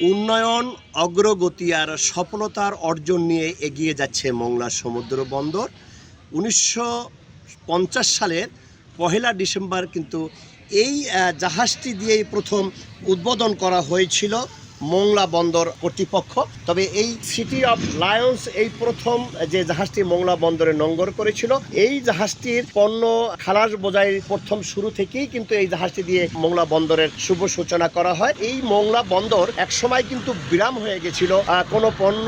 উন্নয়ন, অগ্রগতি আর সফলতার অর্জন নিয়ে এগিয়ে যাচ্ছে মংলা সমুদ্র বন্দর। উনিশশো পঞ্চাশ সালের পহেলা ডিসেম্বর কিন্তু এই জাহাজটি দিয়েই প্রথম উদ্বোধন করা হয়েছিল। মোংলা বন্দর কর্তৃপক্ষ। তবে এই সিটি অফ লায়ন্স এই প্রথম যে জাহাজটি মোংলা বন্দরে নঙ্গর করেছিল, এই জাহাজটির পণ্য খালাস বোঝাই প্রথম শুরু থেকেই কিন্তু এই জাহাজটি দিয়ে মোংলা বন্দরের শুভ সূচনা করা হয়। এই মোংলা বন্দর একসময় কিন্তু বিরাম হয়ে গেছিল। কোনো পণ্য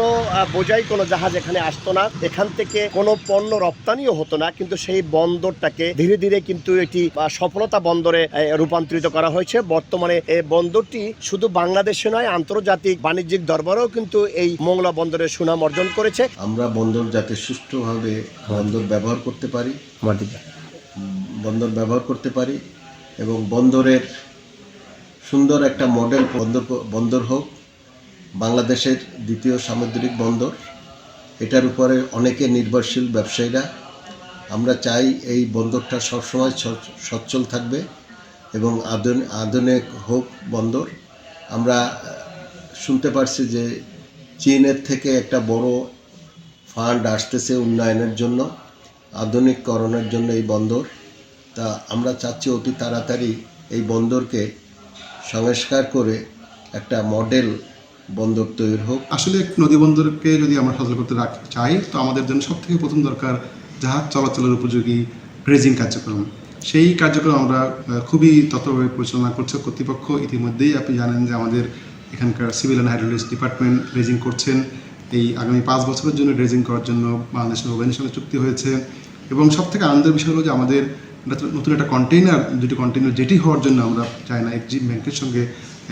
বোঝাই কোনো জাহাজ এখানে আসতো না। এখান থেকে কোনো পণ্য রপ্তানিও হতো না। কিন্তু সেই বন্দরটাকে ধীরে ধীরে কিন্তু এটি সফলতা বন্দরে রূপান্তরিত করা হয়েছে। বর্তমানে এই বন্দরটি শুধু বাংলাদেশে নয় আন্তর্জাতিক বাণিজ্যিক দরবারেও কিন্তু এই মোংলা বন্দরের সুনাম অর্জন করেছে। আমরা বন্দর যাতে সুষ্ঠুভাবে বন্দর ব্যবহার করতে পারি বন্দর ব্যবহার করতে পারি এবং বন্দরের সুন্দর একটা মডেল বন্দর বন্দর হোক বাংলাদেশের দ্বিতীয় সামুদ্রিক বন্দর। এটার উপরে অনেকে নির্ভরশীল ব্যবসায়ীরা। আমরা চাই এই বন্দরটা সবসময় সচ্ছল থাকবে এবং আধুনিক হোক বন্দর। আমরা শুনতে পারছি যে চীনের থেকে একটা বড় ফান্ড আসতেছে উন্নয়নের জন্য, আধুনিককরণের জন্য এই বন্দর। তা আমরা চাচ্ছি অতি তাড়াতাড়ি এই বন্দরকে সংস্কার করে একটা মডেল বন্দর তৈরি হোক। আসলে নদী বন্দরকে যদি আমরা সচল করতে চাই, তো আমাদের জন্য সব থেকে প্রথম দরকার জাহাজ চলাচলের উপযোগী ড্রেজিং কার্যক্রম। সেই কার্যক্রম আমরা খুবই তৎপরভাবে পরিচালনা করছে কর্তৃপক্ষ। ইতিমধ্যেই আপনি জানেন যে আমাদের এখানকার civil and hydrologics department dredging করছেন। এই আগামী পাঁচ বছরের জন্য ড্রেজিং করার জন্য বাংলাদেশ নৌবাহিনীর সঙ্গে চুক্তি হয়েছে। এবং সব থেকে আনন্দের বিষয় হলো যে আমাদের নতুন একটা কন্টেইনার দুটি কন্টেইনার যেটি হওয়ার জন্য আমরা চায়না এক্সিম ব্যাংকের সঙ্গে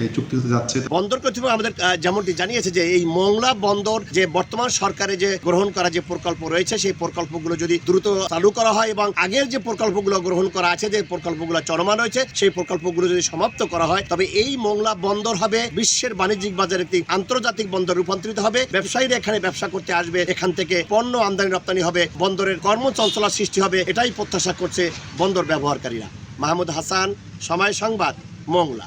এই চুক্তি হতে যাচ্ছে। বন্দর কর্তৃপক্ষ আমাদের যেমনটি জানিয়েছে যে এই মোংলা বন্দর যে বর্তমান সরকারে যে গ্রহণ করা যে প্রকল্প রয়েছে, সেই প্রকল্পগুলো যদি দ্রুত চালু করা হয় এবং আগের যে প্রকল্পগুলো গ্রহণ করা আছে, যে প্রকল্পগুলো চলমান রয়েছে, সেই প্রকল্পগুলো যদি সমাপ্ত করা হয়, তবে এই মোংলা বন্দর হবে বিশ্বের বাণিজ্যিক বাজারে আন্তর্জাতিক বন্দর রূপান্তরিত হবে। ব্যবসায়ীরা এখানে ব্যবসা করতে আসবে, এখান থেকে পণ্য আমদানি রপ্তানি হবে, বন্দরের কর্মচঞ্চলার সৃষ্টি হবে, এটাই প্রত্যাশা করছে বন্দর ব্যবহারকারীরা। মাহমুদ হাসান, সময় সংবাদ, মোংলা।